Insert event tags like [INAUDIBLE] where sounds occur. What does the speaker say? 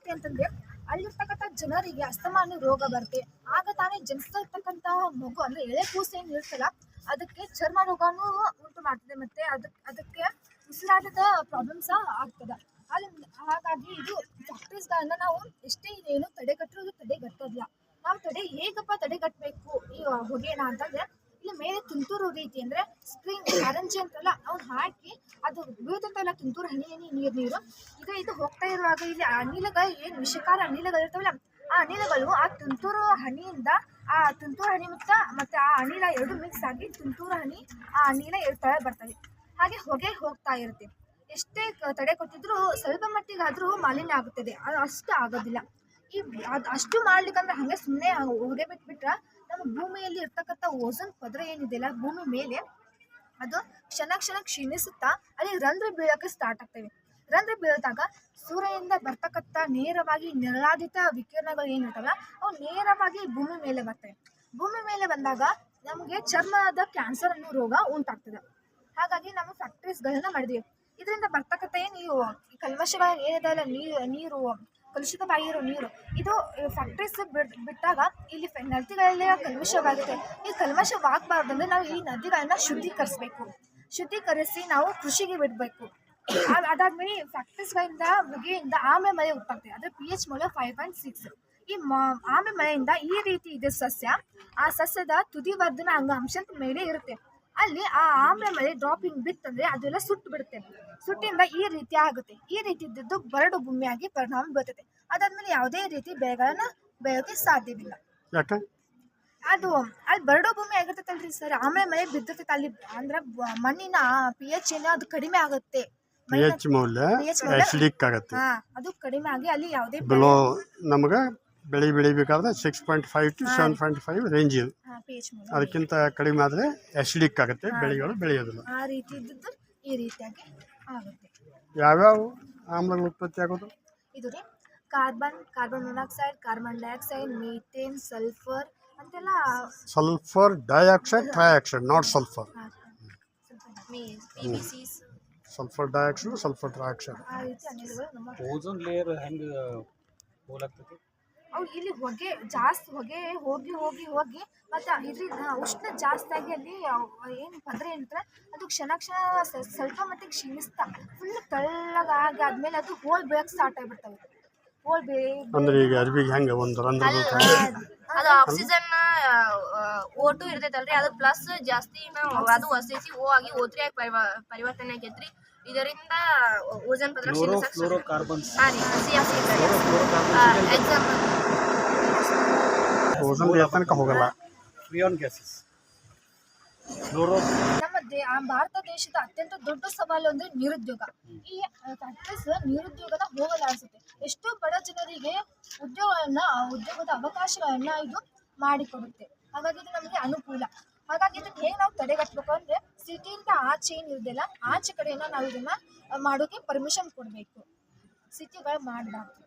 ಏನಾಗುತ್ತೆ ಅಂತಂದ್ರೆ ಅಲ್ಲಿರ್ತಕ್ಕಂಥ ಜನರಿಗೆ ಅಸ್ತಮಾನ ರೋಗ ಬರುತ್ತೆ. ಆಗ ತಾನೇ ಜನಿಸ್ತಕ್ಕಂಥ ಮಗು ಅಂದ್ರೆ ಎಳೆ ಕೂಸು ಏನ್ ಇರ್ತಲ್ಲ ಅದಕ್ಕೆ ಚರ್ಮ ರೋಗನೂ ಉಂಟು ಮಾಡ್ತದೆ ಮತ್ತೆ ಅದಕ್ಕೆ ಅದಕ್ಕೆ ಉಸಿರಾಟದ ಪ್ರಾಬ್ಲಮ್ಸ್ ಆಗ್ತದೆ. ಅಲ್ಲಿ ಹಾಗಾಗಿ ಇದು ಫ್ಯಾಕ್ಟ್ರೀಸ್ಗಳನ್ನ ನಾವು ಎಷ್ಟೇ ಏನು ತಡೆಗಟ್ಟೋದು ತಡೆಗಟ್ಟೋದಿಲ್ಲ. ನಾವು ತಡೆ, ಹೇಗಪ್ಪ ತಡೆಗಟ್ಟಬೇಕು? ಈ ಹೊಗೆನ ಅಂತಂದ್ರೆ, ಇಲ್ಲಿ ಮೇಲೆ ತುಂತುರು ರೀತಿ ಅಂದ್ರೆ ಸ್ಕ್ರೀನ್ [COUGHS] ಅರಂಜಿ ಅಂತಲ್ಲ ಅವ್ನು ಹಾಕಿ ಅದು ಬೀಳ್ತೈತಲ್ಲ ತುಂತುರು ಹನಿ ಹನಿ ನೀರು ನೀರು. ಈಗ ಇದು ಹೋಗ್ತಾ ಇರುವಾಗ ಇಲ್ಲಿ ಅನಿಲಗಳು ಏನು ವಿಷಕಾರ ಅನಿಲಗಳು ಇರ್ತಾವಲ್ಲ, ಆ ಅನಿಲಗಳು ಆ ತುಂತುರು ಹನಿಯಿಂದ ಆ ತುಂತುರು ಹನಿ ಮತ್ತು ಮತ್ತೆ ಆ ಅನಿಲ ಎರಡು ಮಿಕ್ಸ್ ಆಗಿ ತುಂತುರು ಹನಿ, ಆ ಅನಿಲ ಇರ್ತಾ ಬರ್ತವೆ. ಹಾಗೆ ಹೊಗೆ ಹೋಗ್ತಾ ಇರುತ್ತೆ. ಎಷ್ಟೇ ತಡೆ ಕೊಟ್ಟಿದ್ರು ಸ್ವಲ್ಪ ಮಟ್ಟಿಗಾದ್ರೂ ಮಾಲಿನ್ಯ ಆಗುತ್ತದೆ. ಅದು ಅಷ್ಟು ಆಗೋದಿಲ್ಲ. ಈ ಅದು ಅಷ್ಟು ಮಾಡ್ಲಿಕ್ಕಂದ್ರೆ ಹಂಗೆ ಸುಮ್ಮನೆ ಹೊಗೆ ಬಿಟ್ಬಿಟ್ರೆ ನಮ್ಮ ಭೂಮಿಯಲ್ಲಿ ಇರ್ತಕ್ಕಂಥ ಓಝೋನ್ ಪದರ ಏನಿದೆಯಲ್ಲ ಭೂಮಿ ಮೇಲೆ ಅದು ಕ್ಷಣ ಕ್ಷಣ ಕ್ಷೀಣಿಸುತ್ತಾ ಅಲ್ಲಿ ರಂಧ್ರ ಬೀಳಕ್ಕೆ ಸ್ಟಾರ್ಟ್ ಆಗ್ತವೆ. ರಂಧ್ರ ಬೀಳಿದಾಗ ಸೂರ್ಯನಿಂದ ಬರ್ತಕ್ಕಂಥ ನೇರವಾಗಿ ನೆರಳಾದಿತ ವಿಕಿರಣಗಳು ಏನಿರ್ತಾವಲ್ಲ ಅವು ನೇರವಾಗಿ ಭೂಮಿ ಮೇಲೆ ಬರ್ತವೆ. ಭೂಮಿ ಮೇಲೆ ಬಂದಾಗ ನಮಗೆ ಚರ್ಮದ ಕ್ಯಾನ್ಸರ್ ಅನ್ನೋ ರೋಗ ಉಂಟಾಗ್ತದೆ. ಹಾಗಾಗಿ ನಾವು ಫ್ಯಾಕ್ಟ್ರೀಸ್ಗಳನ್ನ ಮಾಡಿದೀವಿ. ಇದರಿಂದ ಬರ್ತಕ್ಕಂಥ ಏನು ಕಲ್ಮಶಗಳ ಏನಿದೆಯಲ್ಲ ನೀರು ನೀರು ಕಲುಷಿತವಾಗಿರೋ ನೀರು. ಇದು ಫ್ಯಾಕ್ಟ್ರೀಸ್ ಬಿಟ್ಟಾಗ ಇಲ್ಲಿ ನದಿಗಳಲ್ಲಿ ಕಲ್ಮಶವಾಗುತ್ತೆ. ಈ ಕಲ್ಮಶವಾಗಬಾರ್ದು ಅಂದರೆ ನಾವು ಈ ನದಿಗಳನ್ನ ಶುದ್ಧೀಕರಿಸಬೇಕು. ಶುದ್ಧೀಕರಿಸಿ ನಾವು ಕೃಷಿಗೆ ಬಿಡಬೇಕು. ಅದಾದ್ಮೇಲೆ ಫ್ಯಾಕ್ಟ್ರೀಸ್ಗಳಿಂದ ಹೊಗೆಯಿಂದ ಆಮೆ ಮಳೆ ಉಟ್ಟಾಗ್ತದೆ ಅದರ ಪಿ ಎಚ್ ಮೌಲ್ಯ ಫೈವ್ ಪಾಯಿಂಟ್ ಸಿಕ್ಸ್ ಈ ಆಮೆ ಮಳೆಯಿಂದ ಈ ರೀತಿ ಇದೆ ಸಸ್ಯ. ಆ ಸಸ್ಯದ ತುದಿವರ್ಧನ ಅಂಗಾಂಶದ ಮೇಲೆ ಇರುತ್ತೆ. ಅಲ್ಲಿ ಆ ಆಮ್ಲ ಮಳೆ ಡ್ರಾಪಿಂಗ್ ಬಿತ್ತಂದ್ರೆ ಅದೆಲ್ಲ ಸುಟ್ಟು ಬಿಡುತ್ತೆ. ಸುಟ್ಟಿಂದ ಈ ರೀತಿ ಆಗುತ್ತೆ. ಈ ರೀತಿ ಇದ್ದದ್ದು ಬರಡು ಭೂಮಿಯಾಗಿ ಪರಿಣಾಮ ಬೀರ್ತದೆ. ಅದಾದ್ಮೇಲೆ ಯಾವುದೇ ರೀತಿ ಬೆಳೆಗಳನ್ನ ಬೆಳೆಯೋಕೆ ಸಾಧ್ಯವಿಲ್ಲ. ಅದು ಅಲ್ಲಿ ಬರಡು ಭೂಮಿ ಆಗಿರ್ತೈತಲ್ರಿ ಸರ್. ಆಮೇಲೆ ಮಳೆ ಬಿದ್ದಿರ್ತೈತೆ. ಅಲ್ಲಿ ಅಂದ್ರೆ ಮಣ್ಣಿನ ಪಿ ಎಚ್ ಏನೋ ಅದು ಕಡಿಮೆ ಆಗುತ್ತೆ. ಪಿ ಎಚ್ ಮೌಲ್ಯ ಅದು ಕಡಿಮೆ ಆಗಿ ಅಲ್ಲಿ ಯಾವುದೇ ನಮಗೆ ಬೆಳೆ ಬೆಳಿಬೇಕಾದ್ರೆ six point five to seven point five range ಇದೆ. ಅದಕ್ಕಿಂತ ಕಡಿಮೆ ಆದರೆ ಆಸಿಡಿಕ್ ಆಗುತ್ತೆ ಬೆಳೆಗಳು ಬೆಳೆಯೋದಿಲ್ಲ. ಆ ರೀತಿ ಇದ್ದದ್ದು ಈ ರೀತಿಯಾಗಿ ಆಗುತ್ತೆ. ಯಾವ್ಯಾವ ಆಮ್ಲಗಳು ಉತ್ಪತ್ತಿ ಆಗೋದು? ಇದು ರೀ carbon carbon monoxide carbon dioxide methane sulphur ಅಂತೆಲ್ಲ sulphur dioxide trioxide not sulphur sulphur dioxide sulphur trioxide ಆ ರೀತಿ ಅನಿಲಗಳು ನಮ್ಮ ಓಝೋನ್ ಲೇಯರ್ ಹೆಂಗೆ ಹೋಲಾಗ್ತೈತಿ ಅವು ಇಲ್ಲಿ ಹೊಗೆ ಜಾಸ್ತಿ ಹೊಗೆ ಹೋಗಿ ಹೋಗಿ ಹೋಗಿ ಮತ್ತು ಇದರಿಂದ ಉಷ್ಣ ಜಾಸ್ತಿ ಆಗಿ ಅಲ್ಲಿ ಏನು ಪದ್ರೆ ಅಂತ ಅದು ಕ್ಷಣ ಕ್ಷಣ ಸ್ವಲ್ಪ ಮಟ್ಟಿಗೆ ಕ್ಷೀಣಿಸ್ತಾ. ಫುಲ್ ತಳ್ಳಗಾಗಿ ಆದ್ಮೇಲೆ ಅದು ಹೋಲ್ ಬೇಗ ಸ್ಟಾರ್ಟ್ ಆಗಿಬಿಡ್ತವೆ. ಹೋಲ್ ಬೇ ಅಂದ್ರೆ ಈಗ ಅರ್ಬಿಗೆ ಹೆಂಗೆ ಒಂದು. ಅದು ಆಕ್ಸಿಜನ್ ಓಟು ಇರ್ತೈತಲ್ರಿ ಅದು ಪ್ಲಸ್ ಜಾಸ್ತಿ ನಾವು ಅದು ಹೊಸೈಸಿ ಓ ಆಗಿ ಓದ್ರಿ ಆಗಿ ಪರಿವ- ಪರಿವರ್ತನೆ ಆಗೈತ್ರಿ. ಇದರಿಂದ ಓಜನ್ ಪದರ ಹಾಂ ರೀ ಸಿ ಎಕ್ಸಾಂಪಲ್ ಓಝೋನ್ ಲೇಯರ್ ತನಕ ಹೋಗಲ್ಲ. ಫ್ರಿಯಾನ್ ಗ್ಯಾಸಸ್ ಫ್ಲೋರೋ ನಮ್ಮ ದೇ ಭಾರತ ದೇಶದ ಅತ್ಯಂತ ದೊಡ್ಡ ಸವಾಲು ಅಂದ್ರೆ ನಿರುದ್ಯೋಗ. ಈ ನಿರುದ್ಯೋಗದ ನಿರುದ್ಯೋಗನ ಹೋಗಲಾಡಿಸುತ್ತೆ ಎಷ್ಟೋ ಬಡ ಜನರಿಗೆ ಉದ್ಯೋಗವನ್ನ ಉದ್ಯೋಗದ ಅವಕಾಶಗಳನ್ನ ಇದು ಮಾಡಿಕೊಡುತ್ತೆ. ಹಾಗಾಗಿ ಇದು ನಮಗೆ ಅನುಕೂಲ. ಹಾಗಾಗಿ ಇದನ್ನ ಹೇಗೆ ನಾವು ತಡೆಗಟ್ಟಬೇಕು ಅಂದ್ರೆ ಸಿಟಿಯಿಂದ ಆಚೆ ಏನಿರೋದಿಲ್ಲ ಆಚೆ ಕಡೆಯನ್ನ ನಾವು ಇದನ್ನ ಮಾಡೋಕೆ ಪರ್ಮಿಷನ್ ಕೊಡಬೇಕು. ಸಿಟಿಗಳು ಮಾಡಬಾರ್ದು.